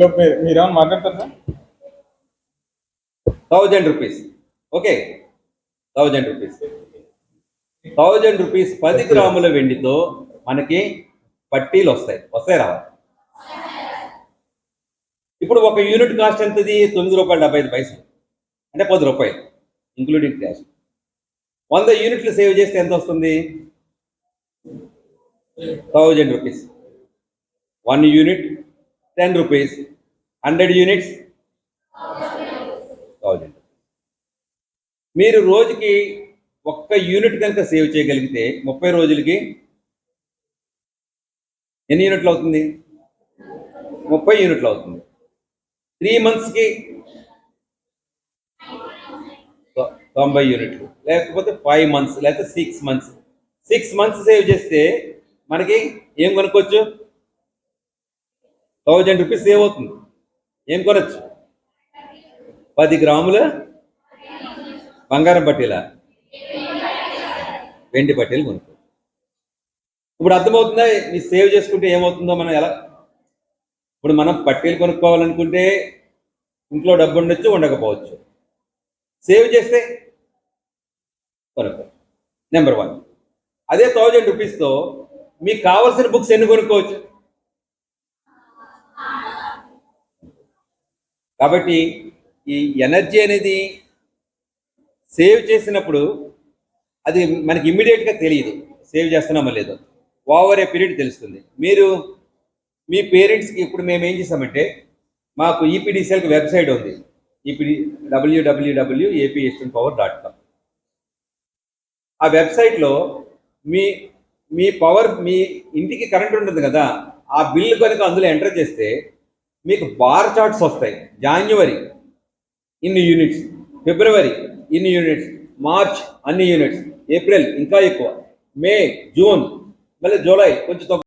ఈలో మీరు మీరేమన్నా మాట్లాడతారా? Thousand rupees. Okay. Thousand rupees. Thousand rupees పది గ్రాముల వెండితో మనకి పట్టీలు వస్తాయి. వస్తాయి రావా? ఇప్పుడు ఒక యూనిట్ కాస్ట్ ఎంతది? తొమ్మిది రూపాయలు డెబ్బై ఐదు పైసలు. అంటే పది రూపాయలు ఇంక్లూడింగ్ క్యాష్. వంద యూనిట్లు సేవ్ చేస్తే ఎంత వస్తుంది? Thousand rupees. One unit ten rupees hundred units thousand. మీరు రోజుకి ఒక్క యూనిట్ కనుక సేవ్ చేయగలిగితే ముప్పై రోజులకి ఎన్ని యూనిట్లు అవుతుంది? ముప్పై యూనిట్లు అవుతుంది. త్రీ మంత్స్కి తొంభై యూనిట్లు లేకపోతే ఫైవ్ మంత్స్ లేకపోతే six months. Six months save చేస్తే మనకి ఏం కొనుక్కోవచ్చు? థౌజండ్ రూపీస్ సేవ్ అవుతుంది. ఏం కొనొచ్చు? పది గ్రాముల బంగారం పట్టీల వెండి పట్టీలు కొనుక్కో. ఇప్పుడు అర్థమవుతుందా? మీ సేవ్ చేసుకుంటే ఏమవుతుందో మనం ఎలా? ఇప్పుడు మనం పట్టీలు కొనుక్కోవాలనుకుంటే ఇంట్లో డబ్బు ఉండొచ్చు ఉండకపోవచ్చు. సేవ్ చేస్తే కొనుక్కో. నెంబర్ వన్ అదే థౌజండ్ రూపీస్తో మీకు కావాల్సిన బుక్స్ ఎన్ని కొనుక్కోవచ్చు? కాబట్టి ఈ ఎనర్జీ అనేది సేవ్ చేసినప్పుడు అది మనకి ఇమ్మీడియట్గా తెలియదు. సేవ్ చేస్తున్నామో లేదో. ఓవర్ ఏ పీరియడ్ తెలుస్తుంది. మీరు మీ పేరెంట్స్కి ఇప్పుడు మేము ఏం చేసామంటే మాకు E ఈపీడీసీఎల్కి వెబ్సైట్ ఉంది. ఈపీడి డబ్ల్యూడబ్ల్యూడబ్ల్యూ AP eastern power dot com ఆ వెబ్సైట్లో మీ మీ పవర్ మీ ఇంటికి కరెంట్ ఉంటుంది కదా ఆ బిల్లు కనుక అందులో ఎంటర్ చేస్తే మీకు బార్ చార్ట్స్ వస్తాయి. జాన్యువరి ఇన్ని యూనిట్స్ ఫిబ్రవరి ఇన్ని యూనిట్స్ మార్చ్ అన్ని యూనిట్స్ ఏప్రిల్ ఇంకా ఎక్కువ. మే జూన్ మళ్ళీ జూలై కొంచెం తక్కువ.